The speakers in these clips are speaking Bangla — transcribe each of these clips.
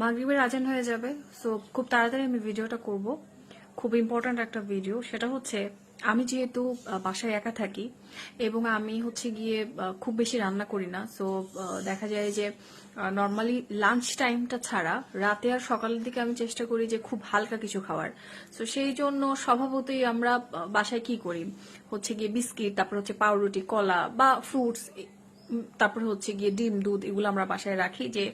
মাগরিবের আজান হয়ে যাবে সো খুব তাড়াতাড়ি আমি ভিডিওটা করব। খুব ইম্পর্ট্যান্ট একটা ভিডিও সেটা হচ্ছে আমি যেহেতু বাসায় একা থাকি এবং আমি হচ্ছে গিয়ে খুব বেশি রান্না করি না সো দেখা যায় যে নর্মালি লাঞ্চ টাইমটা ছাড়া রাতে আর সকালের দিকে আমি চেষ্টা করি যে খুব হালকা কিছু খাওয়ার। সো সেই জন্য স্বভাবতই আমরা বাসায় কি করি? হচ্ছে গিয়ে বিস্কিট, তারপর হচ্ছে পাউরুটি, কলা বা ফ্রুটস তারপরে হচ্ছে গিয়ে ডিম, দুধ এগুলো আমরা বাসায় রাখি যে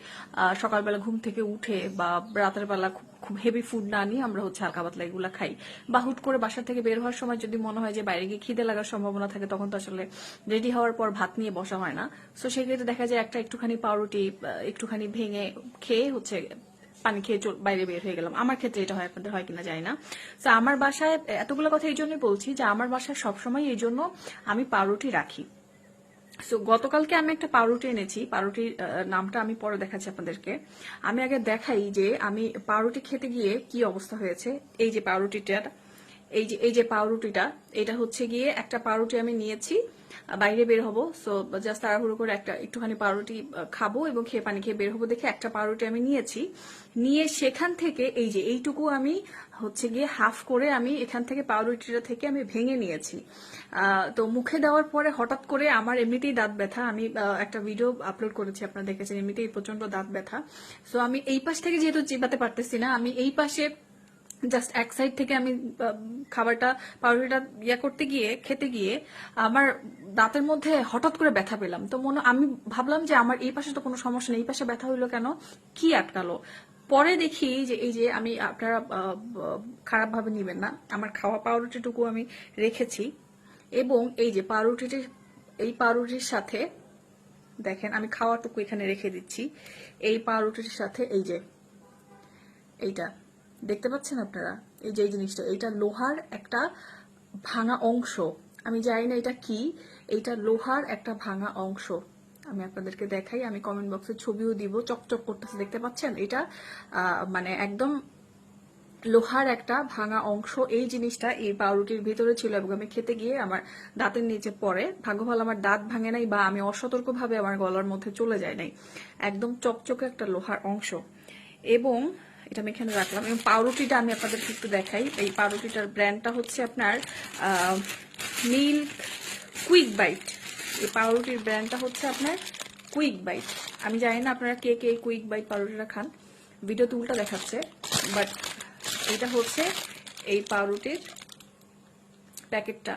সকালবেলা ঘুম থেকে উঠে বা রাতের বেলা খুব হেভি ফুড না নিয়ে আমরা হচ্ছে হালকা পাতলা এগুলো খাই। বা হুট করে বাসা থেকে বের হওয়ার সময় যদি মনে হয় যে বাইরে গিয়ে খিদে লাগার সম্ভাবনা থাকে, তখন তো আসলে রেডি হওয়ার পর ভাত নিয়ে বসা হয় না। সো সেক্ষেত্রে দেখা যায় একটা একটুখানি পাউরুটি একটুখানি ভেঙে খেয়ে হচ্ছে পানি খেয়ে বাইরে বের হয়ে গেলাম। আমার ক্ষেত্রে এটা হয়, আপনাদের হয় কিনা জানি না। তো আমার বাসায় এতগুলো কথা এই জন্যই বলছি যে, আমার বাসায় সবসময় এই জন্য আমি পাউরুটি রাখি। সো গতকালকে আমি একটা পাউরুটি এনেছি। পাউরুটির নামটা আমি পরে দেখাচ্ছি আপনাদেরকে। আমি আগে দেখাই যে আমি পাউরুটি খেতে গিয়ে কি অবস্থা হয়েছে। এই যে পাউরুটিটা এই যে এই যে পাউরুটিটা, এটা হচ্ছে গিয়ে একটা পাউরুটি আমি নিয়েছি, বাইরে বের হব। সো জাস্ট তাড়াহুড়ো করে একটা, একটুখানি পাউরুটি খাব এবং খেয়ে পানি খেয়ে বের হব দেখে একটা পাউরুটি আমি নিয়েছি। নিয়ে সেখান থেকে, এই যে, এইটুকু আমি হচ্ছে গিয়ে হাফ করে আমি এখান থেকে পাউরুটিটা থেকে আমি ভেঙে নিয়েছি। তো মুখে দেওয়ার পরে হঠাৎ করে আমার এমনিতেই দাঁত ব্যথা। আমি একটা ভিডিও আপলোড করেছি, আপনারা দেখেছেন, এমনিতেই প্রচণ্ড দাঁত ব্যথা। সো আমি এই পাশ থেকে যেহেতু চিবাতে পারতেছি না, আমি এই পাশে জাস্ট এক সাইড থেকে আমি খাবারটা, পাউরুটিটা ইয়া করতে গিয়ে, খেতে গিয়ে আমার দাঁতের মধ্যে হঠাৎ করে ব্যথা পেলাম। তো মনে, আমি ভাবলাম যে আমার এই পাশে তো কোনো সমস্যা নেই, এই পাশে ব্যথা হইল কেন? কি আটকালো? পরে দেখি যে এই যে আমি আপনারা খারাপ ভাবে নিবেন না। আমার খাওয়া পাউরুটিটুকু আমি রেখেছি। এবং এই যে পাউরুটিটি, এই পাউরুটির সাথে দেখেন, আমি খাওয়াটুকু এখানে রেখে দিচ্ছি। এই পাউরুটির সাথে এই যে, এইটা। দেখতে পাচ্ছেন আপনারা? এই যে জিনিসটা, এইটা লোহার একটা ভাঙা অংশ। আমি জানি না এটা কি, এইটা লোহার একটা ভাঙা অংশ। আমি আপনাদেরকে দেখাই, আমি কমেন্ট বক্সে ছবিও দিব, চকচক করতেছে, দেখতে পাচ্ছেন? এটা মানে একদম লোহার একটা ভাঙা অংশ। এই জিনিসটা এই পাউরুটির ভিতরে ছিল এবং আমি খেতে গিয়ে আমার দাঁতের নিচে পড়ে। ভাগ্য ভালো আমার দাঁত ভাঙে নাই বা আমি অসতর্কভাবে আমার গলার মধ্যে চলে যায় নাই। একদম চকচকে একটা লোহার অংশ। এবং এটা আমি এখানে রাখলাম। এবং পাউরুটিটা আমি আপনাদেরকে একটু দেখাই। এই পাউরুটিটার ব্র্যান্ডটা হচ্ছে আপনার মিল্ক কুইক বাইট এই পাউরুটির ব্র্যান্ডটা হচ্ছে আপনার কুইক বাইট আমি জানি না আপনারা কে কে কুইক বাইট পাউরুটিটা খান। ভিডিওতে উল্টা দেখাচ্ছে। বাট এটা হচ্ছে এই পাউরুটির প্যাকেটটা।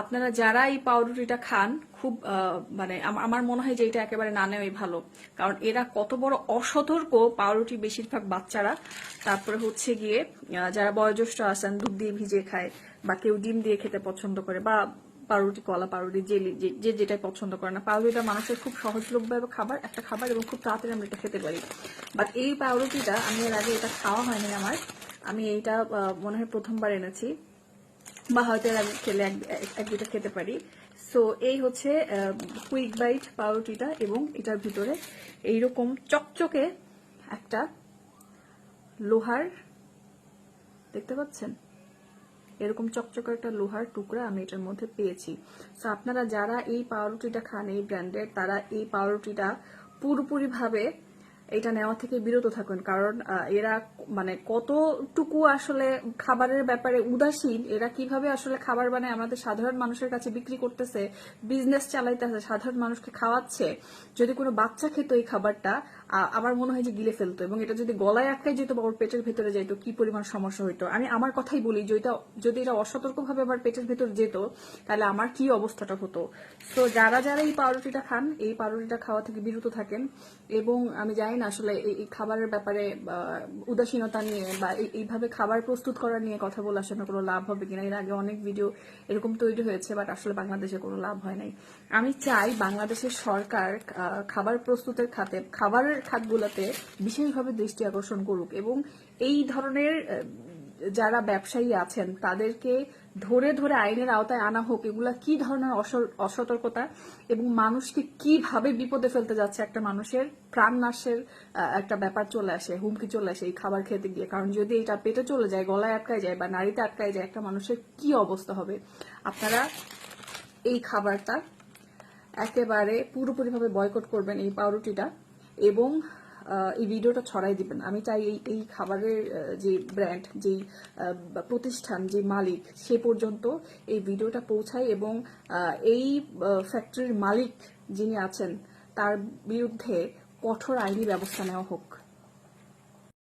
আপনারা যারা এই পাউরুটিটা খান খুব মানে আমার মনে হয় যে এটা একেবারে না নেওয়াই ভালো। কারণ এরা কত বড় অসতর্ক পাউরুটি বেশিরভাগ বাচ্চারা। তারপরে হচ্ছে গিয়ে যারা বয়োজ্যেষ্ঠ আছেন, দুধ দিয়ে ভিজিয়ে খায় বা কেউ ডিম দিয়ে খেতে পছন্দ করে বা পাউরুটি, কলা পাউরুটি, জেলি, যে- যেটাই পছন্দ করে না। পাউরুটিটা মানুষের খুব সহজলভ্য খাবার, একটা খাবার এবং খুব তাড়াতাড়ি আমরা এটা খেতে পারি। বাট এই পাউরুটিটা আমি এর আগে এটা খাওয়া হয়নি আমার। আমি এইটা মনে হয় প্রথমবার এনেছি। বা হয়তো এর আগে খেলে এক দুটো খেতে পারি। সো এই হচ্ছে কুইক বাইট পাউরুটিটা এবং এটার ভিতরে এইরকম চকচকে একটা লোহার, দেখতে পাচ্ছেন? এরকম চকচকে একটা লোহার টুকরা আমি এটার মধ্যে পেয়েছি। সো আপনারা যারা এই পাউরুটিটা খান, এই ব্র্যান্ডের তারা এই পাউরুটিটা পুরোপুরি ভাবে এটা নেওয়া থেকে বিরত থাকুন, কারণ এরা মানে কতটুকু আসলে খাবারের ব্যাপারে উদাসীন, এরা কীভাবে আসলে খাবার বানায় আমাদের সাধারণ মানুষের কাছে বিক্রি করতেছে বিজনেস চালাইতেছে, সাধারণ মানুষকে খাওয়াচ্ছে, যদি কোনো বাচ্চা খেত এই খাবারটা আমার মনে হয় যে গিলে ফেলতো, এবং এটা যদি গলায় আটকায় যেত বা ওর পেটের ভেতরে যেত কি পরিমাণ সমস্যা হইতো। আমি আমার কথাই বলি, যে এটা যদি এটা অসতর্কভাবে আমার পেটের ভেতর যেত, তাহলে আমার কি অবস্থাটা হতো? তো যারা যারা এই পাউরুটিটা খান, এই পাউরুটিটা খাওয়া থেকে বিরত থাকেন, এবং আমি জানি আসলে এই খাবারের ব্যাপারে উদাসীনতা নিয়ে, বা এই- এইভাবে খাবার প্রস্তুত করা নিয়ে কথা বলে আসলে কোনো লাভ হবে কিনা? এর আগে অনেক ভিডিও এরকম তৈরি হয়েছে, বাট আসলে বাংলাদেশে কোনো লাভ হয় নাই। আমি চাই বাংলাদেশের সরকার খাবার প্রস্তুতের খাতে, খাবারের খাতগুলোতে বিশেষভাবে দৃষ্টি আকর্ষণ করুক এবং এই ধরনের যারা ব্যবসায়ী আছেন, তাদেরকে ধরে ধরে আইনের আওতায় আনা হোক, এগুলা কি ধরনের অস- অসতর্কতা এবং মানুষকে কীভাবে বিপদে ফেলতে যাচ্ছে একটা মানুষের প্রাণ নাশের একটা ব্যাপার চলে আসে, হুমকি চলে আসে এই খাবার খেতে গিয়ে। কারণ যদি এটা পেটে চলে যায়, গলায় আটকায় যায় বা নাড়িতে আটকায় যায়, একটা মানুষের কি অবস্থা হবে? আপনারা এই খাবারটা একেবারে পুরোপুরিভাবে বয়কট করবেন এই পাউরুটিটা এবং এই ভিডিওটা ছড়াই দিবেন। আমি চাই এই এই খাবারের যে ব্র্যান্ড যেই প্রতিষ্ঠান, যে মালিক, সে পর্যন্ত এই ভিডিওটা পৌঁছায় এবং এই ফ্যাক্টরির মালিক যিনি আছেন, তার বিরুদ্ধে কঠোর আইনি ব্যবস্থা নেওয়া হোক।